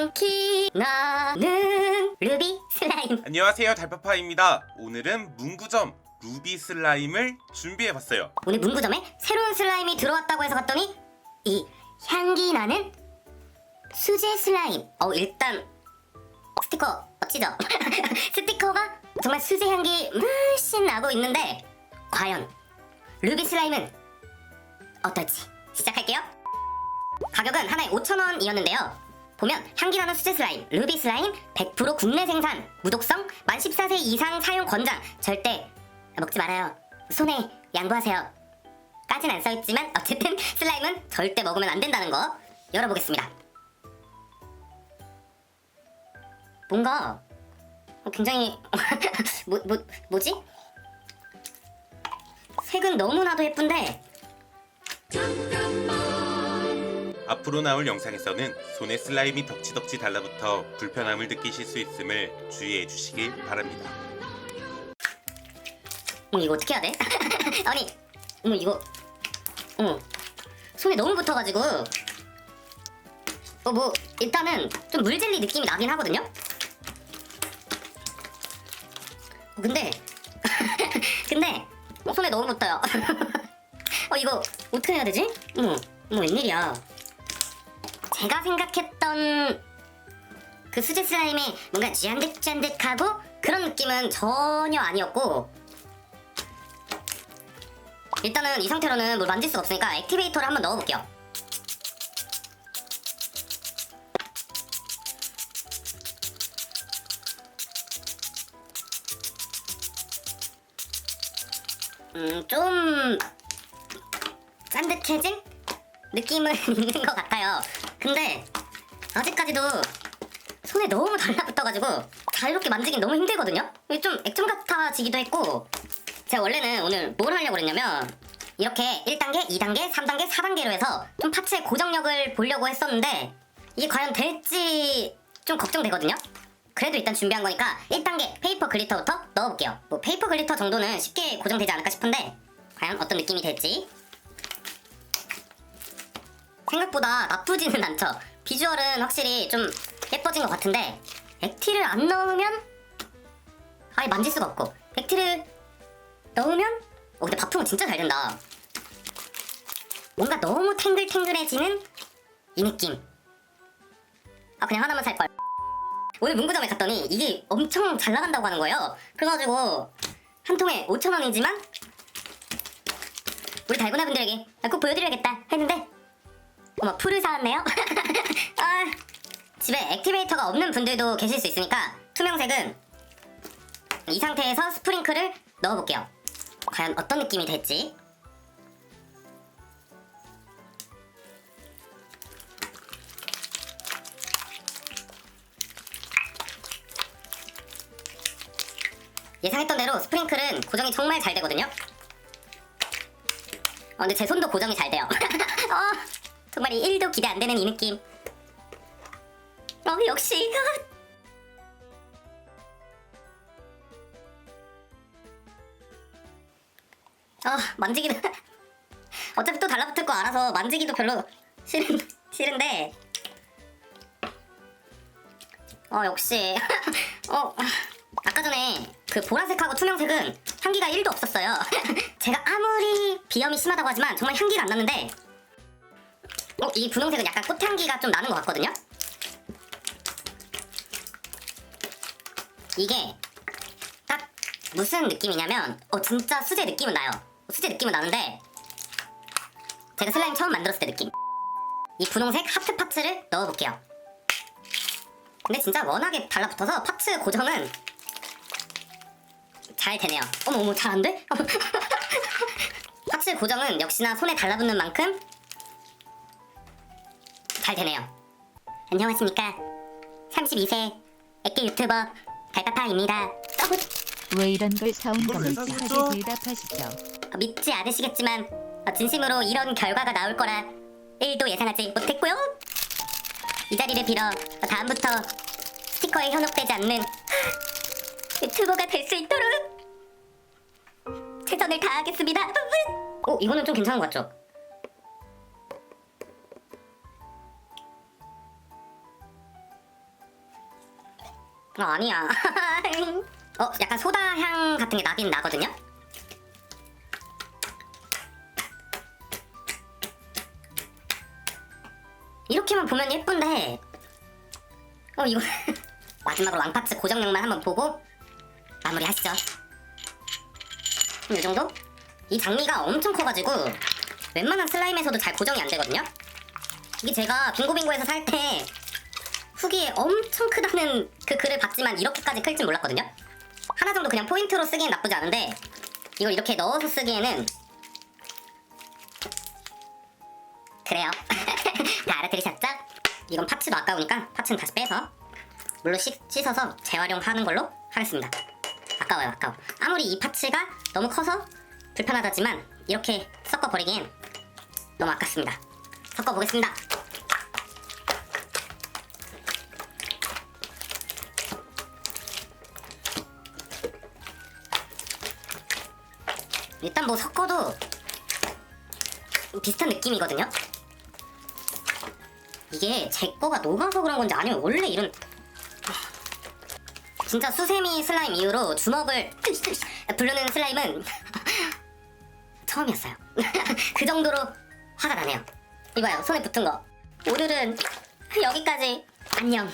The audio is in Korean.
향기 나는 루비 슬라임 안녕하세요 달파파입니다. 오늘은 문구점 루비 슬라임을 준비해봤어요. 오늘 문구점에 새로운 슬라임이 들어왔다고 해서 갔더니 이 향기 나는 수제 슬라임 어 일단 스티커 멋지죠? 스티커가 정말 수제 향기 물씬 나고 있는데 과연 루비 슬라임은 어떨지 시작할게요 가격은 하나에 5,000원이었는데요 보면 향기나는 수제 슬라임, 루비 슬라임 100% 국내 생산, 무독성, 만 14세 이상 사용 권장. 절대 먹지 말아요. 손에 양보하세요. 까진 안 써있지만 어쨌든 슬라임은 절대 먹으면 안 된다는 거 열어보겠습니다. 뭔가 굉장히 뭐, 뭐, 뭐지? 색은 너무나도 예쁜데 앞으로 나올 영상에서는 손에 슬라임이 덕지덕지 달라붙어 불편함을 느끼실 수 있음을 주의해 주시길 바랍니다. 어, 이거 어떻게 해야 돼? 아니, 어, 이거, 어, 손에 너무 붙어가지고, 어, 뭐, 일단은 좀 물젤리 느낌이 나긴 하거든요? 어, 근데, 근데, 어, 손에 너무 붙어요. 어, 이거, 어떻게 해야 되지? 어머, 어머, 웬일이야. 제가 생각했던 그 수제 슬라임이 뭔가 짠득짠득하고 그런 느낌은 전혀 아니었고, 일단은 이 상태로는 뭘 만질 수가 없으니까 액티베이터를 한번 넣어볼게요. 음, 좀 짠득해진 느낌은 있는 것 같아요. 근데 아직까지도 손에 너무 달라붙어가지고 자유롭게 만지긴 너무 힘들거든요. 좀 액정 같아지기도 했고 제가 원래는 오늘 뭘 하려고 그랬냐면 이렇게 1단계, 2단계, 3단계, 4단계로 해서 좀 파츠의 고정력을 보려고 했었는데 이게 과연 될지 좀 걱정되거든요. 그래도 일단 준비한 거니까 1단계 페이퍼 글리터부터 넣어볼게요. 뭐 페이퍼 글리터 정도는 쉽게 고정되지 않을까 싶은데 과연 어떤 느낌이 될지 생각보다 나쁘지는 않죠. 비주얼은 확실히 좀 예뻐진 것 같은데 액티를 안 넣으면 아예 만질 수가 없고 액티를 넣으면 어 근데 바풍은 진짜 잘 된다. 뭔가 너무 탱글탱글해지는 이 느낌. 아 그냥 하나만 살 걸. 오늘 문구점에 갔더니 이게 엄청 잘 나간다고 하는 거예요. 그래가지고 한 통에 5천 원이지만 우리 달고나 분들에게 꼭 보여드려야겠다 했는데 어머 풀을 사왔네요. 아, 집에 액티베이터가 없는 분들도 계실 수 있으니까 투명색은 이 상태에서 스프링클을 넣어볼게요. 과연 어떤 느낌이 될지. 예상했던 대로 스프링클은 고정이 정말 잘 되거든요. 어, 근데 제 손도 고정이 잘 돼요. 어, 정말 1도 기대 안 되는 이 느낌. 어, 역시. 아, 만지기는. 어차피 또 달라붙을 거 알아서 만지기도 별로 싫은, 싫은데. 어, 역시. 어, 아까 전에 그 보라색하고 투명색은 향기가 1도 없었어요. 제가 아무리 비염이 심하다고 하지만 정말 향기가 안 났는데 어, 이 분홍색은 약간 꽃향기가 좀 나는 것 같거든요? 이게 딱 무슨 느낌이냐면 어 진짜 수제 느낌은 나요 수제 느낌은 나는데 제가 슬라임 처음 만들었을 때 느낌 이 분홍색 하트 파츠를 넣어볼게요 근데 진짜 워낙에 달라붙어서 파츠 고정은 잘 되네요 어머 어머 잘 안 돼? 파츠 고정은 역시나 손에 달라붙는 만큼 잘 되네요. 안녕하십니까. 32세 액기 유튜버 달파파입니다. 왜 이런 걸 사온 이걸 왜 건지 사셨죠? 하게 대답하시죠. 어, 믿지 않으시겠지만 어, 진심으로 이런 결과가 나올 거라 1도 예상하지 못했고요. 이 자리를 빌어 어, 다음부터 스티커에 현혹되지 않는 유튜버가 될 수 있도록 최선을 다하겠습니다. 어, 이거는 좀 괜찮은 것 같죠? 어, 아니야. 어, 약간 소다 향 같은 게 나긴 나거든요. 이렇게만 보면 예쁜데, 어 이거 마지막으로 왕파츠 고정력만 한번 보고 마무리 하시죠. 이 정도? 이 장미가 엄청 커가지고 웬만한 슬라임에서도 잘 고정이 안 되거든요. 이게 제가 빙고빙고에서 살 때 후기에 엄청 크다는 그 글을 봤지만 이렇게까지 클 줄 몰랐거든요. 하나 정도 그냥 포인트로 쓰기엔 나쁘지 않은데 이걸 이렇게 넣어서 쓰기에는 그래요. 다 알아들으셨죠? 이건 파츠도 아까우니까 파츠는 다시 빼서 물로 씻, 씻어서 재활용하는 걸로 하겠습니다. 아까워요, 아까워. 아무리 이 파츠가 너무 커서 불편하다지만 이렇게 섞어버리기엔 너무 아깝습니다. 섞어보겠습니다. 일단 뭐 섞어도 비슷한 느낌이거든요. 이게 제 거가 녹아서 그런 건지 아니면 원래 이런 진짜 수세미 슬라임 이후로 주먹을 부르는 슬라임은 처음이었어요. 그 정도로 화가 나네요. 이봐요, 손에 붙은 거. 오늘은 여기까지. 안녕.